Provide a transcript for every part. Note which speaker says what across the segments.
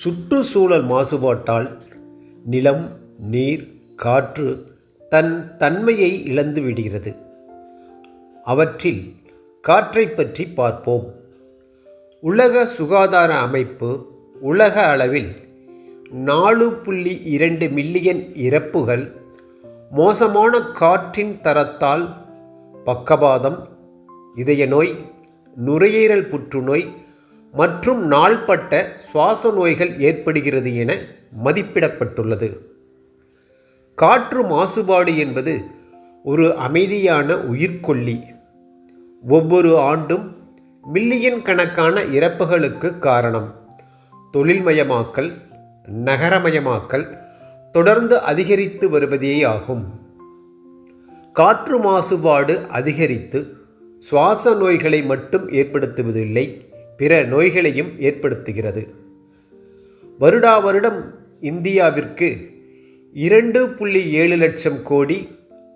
Speaker 1: சுற்றுச்சூழல் மாசுபாட்டால் நிலம் நீர் காற்று தன் தன்மையை இழந்து விடுகிறது. அவற்றில் காற்றை பற்றி பார்ப்போம். உலக சுகாதார அமைப்பு உலக அளவில் நாலு புள்ளி இரண்டு மில்லியன் இறப்புகள் மோசமான காற்றின் தரத்தால் பக்கவாதம் இதய நோய் நுரையீரல் புற்றுநோய் மற்றும் நாள்பட்ட சுவாச நோய்கள் ஏற்படுகிறது என மதிப்பிடப்பட்டுள்ளது. காற்று மாசுபாடு என்பது ஒரு அமைதியான உயிர்கொல்லி ஒவ்வொரு ஆண்டும் மில்லியன் கணக்கான இறப்புகளுக்கு காரணம். தொழில்மயமாக்கல் நகரமயமாக்கல் தொடர்ந்து அதிகரித்து வருவதேயாகும் காற்று மாசுபாடு அதிகரித்து சுவாச நோய்களை மட்டும் ஏற்படுத்துவதில்லை. பிற நோய்களையும் ஏற்படுத்துகிறது. வருடா வருடம் இந்தியாவிற்கு இரண்டு புள்ளி ஏழு லட்சம் கோடி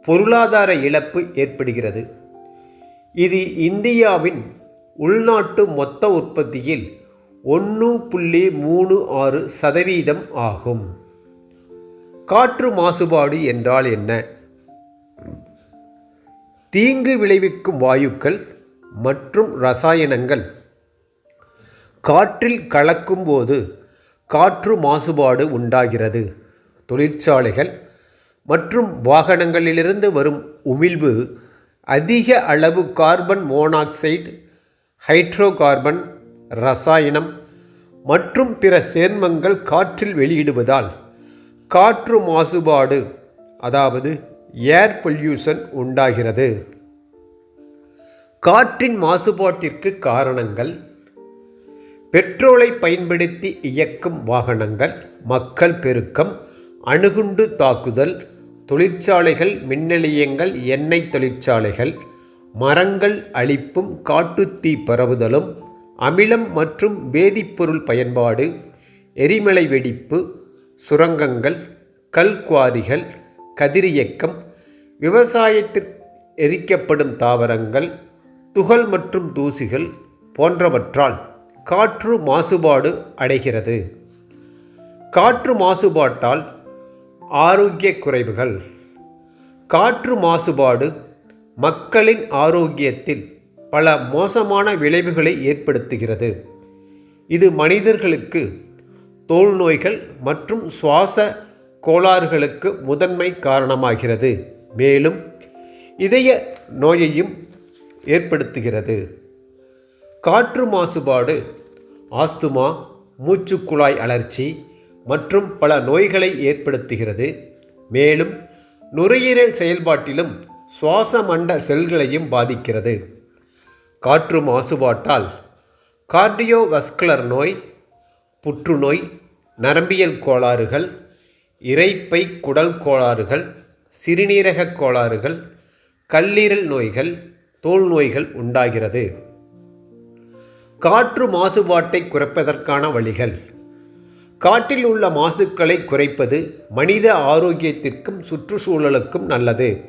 Speaker 1: பொருளாதார இழப்பு ஏற்படுகிறது. இது இந்தியாவின் உள்நாட்டு மொத்த உற்பத்தியில் ஒன்று புள்ளி மூணு ஆறு சதவீதம் ஆகும். காற்று மாசுபாடு என்றால் என்ன? தீங்கு விளைவிக்கும் வாயுக்கள் மற்றும் ரசாயனங்கள் காற்றில் கலக்கும்போது காற்று மாசுபாடு உண்டாகிறது. தொழிற்சாலைகள் மற்றும் வாகனங்களிலிருந்து வரும் உமிழ்வு அதிக அளவு கார்பன் மோனாக்சைடு ஹைட்ரோகார்பன் ரசாயனம் மற்றும் பிற சேர்மங்கள் காற்றில் வெளியிடுவதால் காற்று மாசுபாடு அதாவது ஏர் பொல்யூஷன் உண்டாகிறது. காற்றின் மாசுபாட்டிற்கு காரணங்கள் பெட்ரோலை பயன்படுத்தி இயக்கும் வாகனங்கள் மக்கள் பெருக்கம் அணுகுண்டு தாக்குதல் தொழிற்சாலைகள் மின்னிலையங்கள் எண்ணெய் தொழிற்சாலைகள் மரங்கள் அழிப்பும் காட்டுத்தீ பரவுதலும் அமிலம் மற்றும் வேதிப்பொருள் பயன்பாடு எரிமலை வெடிப்பு சுரங்கங்கள் கல்குவாரிகள் கதிரியக்கம் விவசாயத்தில் எரிக்கப்படும் தாவரங்கள் துகள் மற்றும் தூசிகள் போன்றவற்றால் காற்று மாசுபாடு அடைகிறது. காற்று மாசுபாட்டால் ஆரோக்கிய குறைவுகள். காற்று மாசுபாடு மக்களின் ஆரோக்கியத்தில் பல மோசமான விளைவுகளை ஏற்படுத்துகிறது. இது மனிதர்களுக்கு தோல் நோய்கள் மற்றும் சுவாச கோளாறுகளுக்கு முதன்மை காரணமாகிறது. மேலும் இதய நோயையும் ஏற்படுத்துகிறது. காற்று மாசுபாடு ஆஸ்துமா மூச்சுக்குழாய் அழற்சி மற்றும் பல நோய்களை ஏற்படுத்துகிறது. மேலும் நுரையீரல் செயல்பாட்டிலும் சுவாச மண்ட செல்களையும் பாதிக்கிறது. காற்று மாசுபாட்டால் கார்டியோவஸ்குலர் நோய் புற்றுநோய் நரம்பியல் கோளாறுகள் இரைப்பை குடல் கோளாறுகள் சிறுநீரக கோளாறுகள் கல்லீரல் நோய்கள் தோல் நோய்கள் உண்டாகிறது. காற்று மாசுபாட்டை குறைப்பதற்கான வழிகள். காற்றில் உள்ள மாசுக்களை குறைப்பது மனித ஆரோக்கியத்திற்கும் சுற்றுச்சூழலுக்கும் நல்லது.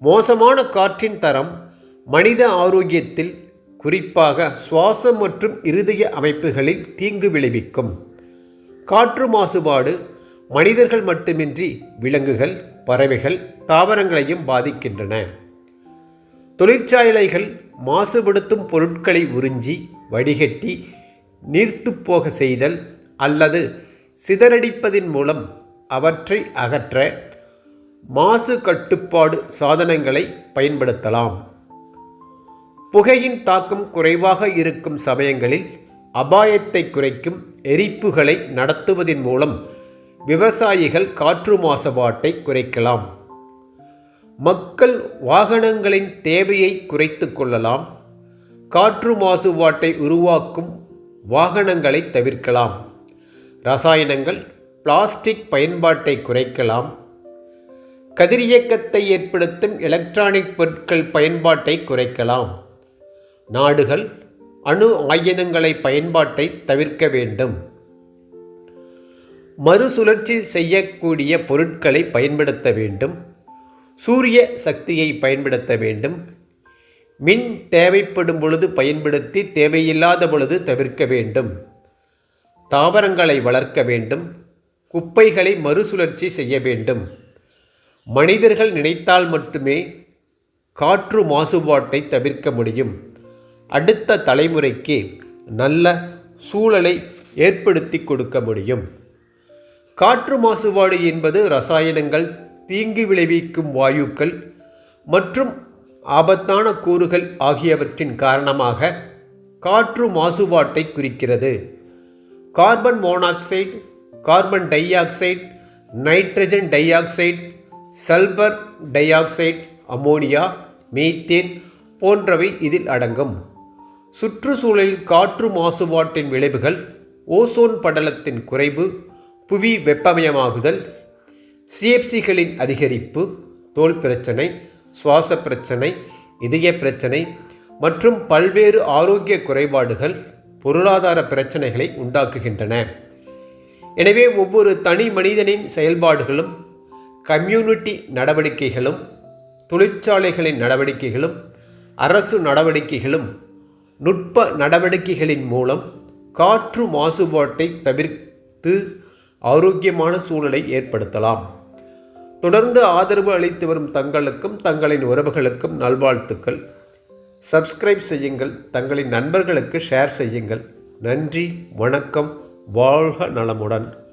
Speaker 1: மோசமான காற்றின் தரம் மனித ஆரோக்கியத்தில் குறிப்பாக சுவாசம் மற்றும் இருதய அமைப்புகளில் தீங்கு விளைவிக்கும். காற்று மாசுபாடு மனிதர்கள் மட்டுமின்றி விலங்குகள் பறவைகள் தாவரங்களையும் பாதிக்கின்றன. தொழிற்சாலைகள் மாசுபடுத்தும் பொருட்களை உறிஞ்சி வடிகட்டி நீர்த்துப்போக செய்தல் அல்லது சிதறடிப்பதின் மூலம் அவற்றை அகற்ற மாசு கட்டுப்பாடு சாதனங்களை பயன்படுத்தலாம். புகையின் தாக்கம் குறைவாக இருக்கும் சமயங்களில் அபாயத்தை குறைக்கும் எரிப்புகளை நடத்துவதன் மூலம் விவசாயிகள் காற்று மாசுபாட்டை குறைக்கலாம். மக்கள் வாகனங்களின் தேவையை குறைத்து கொள்ளலாம். காற்று மாசுபாட்டை உருவாக்கும் வாகனங்களை தவிர்க்கலாம். ரசாயனங்கள் பிளாஸ்டிக் பயன்பாட்டை குறைக்கலாம். கதிரியக்கத்தை ஏற்படுத்தும் எலக்ட்ரானிக் பொருட்கள் பயன்பாட்டை குறைக்கலாம். நாடுகள் அணு ஆயுதங்களை பயன்பாட்டை தவிர்க்க வேண்டும். மறுசுழற்சி செய்யக்கூடிய பொருட்களை பயன்படுத்த வேண்டும். சூரிய சக்தியை பயன்படுத்த வேண்டும். மின் தேவைப்படும் பொழுது பயன்படுத்தி தேவையில்லாத பொழுது தவிர்க்க வேண்டும். தாவரங்களை வளர்க்க வேண்டும். குப்பைகளை மறுசுழற்சி செய்ய வேண்டும். மனிதர்கள் நினைத்தால் மட்டுமே காற்று மாசுபாட்டை தவிர்க்க முடியும். அடுத்த தலைமுறைக்கு நல்ல சூழலை ஏற்படுத்தி கொடுக்க முடியும். காற்று மாசுபாடு என்பது ரசாயனங்கள் தீங்கு விளைவிக்கும் வாயுக்கள் மற்றும் ஆபத்தான கூறுகள் ஆகியவற்றின் காரணமாக காற்று மாசுபாட்டை குறிக்கிறது. Carbon monoxide carbon dioxide nitrogen dioxide sulphur dioxide ammonia methane போன்றவை இதில் அடங்கும். சுற்றுச்சூழலில் காற்று மாசுபாட்டின் விளைவுகள் ஓசோன் படலத்தின் குறைவு புவி வெப்பமயமாகுதல் சிஎப்சிகளின் அதிகரிப்பு தோல் பிரச்சனை சுவாச பிரச்சனை இதய பிரச்சனை மற்றும் பல்வேறு ஆரோக்கிய குறைபாடுகள் பொருளாதார பிரச்சனைகளை உண்டாக்குகின்றன. எனவே ஒவ்வொரு தனி மனிதனின் செயல்பாடுகளும் கம்யூனிட்டி நடவடிக்கைகளும் தொழிற்சாலைகளின் நடவடிக்கைகளும் அரசு நடவடிக்கைகளும் நுட்ப நடவடிக்கைகளின் மூலம் காற்று மாசுபாட்டை தவிர்த்து ஆரோக்கியமான சூழலை ஏற்படுத்தலாம். தொடர்ந்து ஆதரவு அளித்து வரும் தங்களுக்கும் தங்களின் உறவுகளுக்கும் நல்வாழ்த்துக்கள். சப்ஸ்கிரைப் செய்யுங்கள் தங்களின் நண்பர்களுக்கு ஷேர் செய்யுங்கள். நன்றி வணக்கம் வாழ்க நலமுடன்.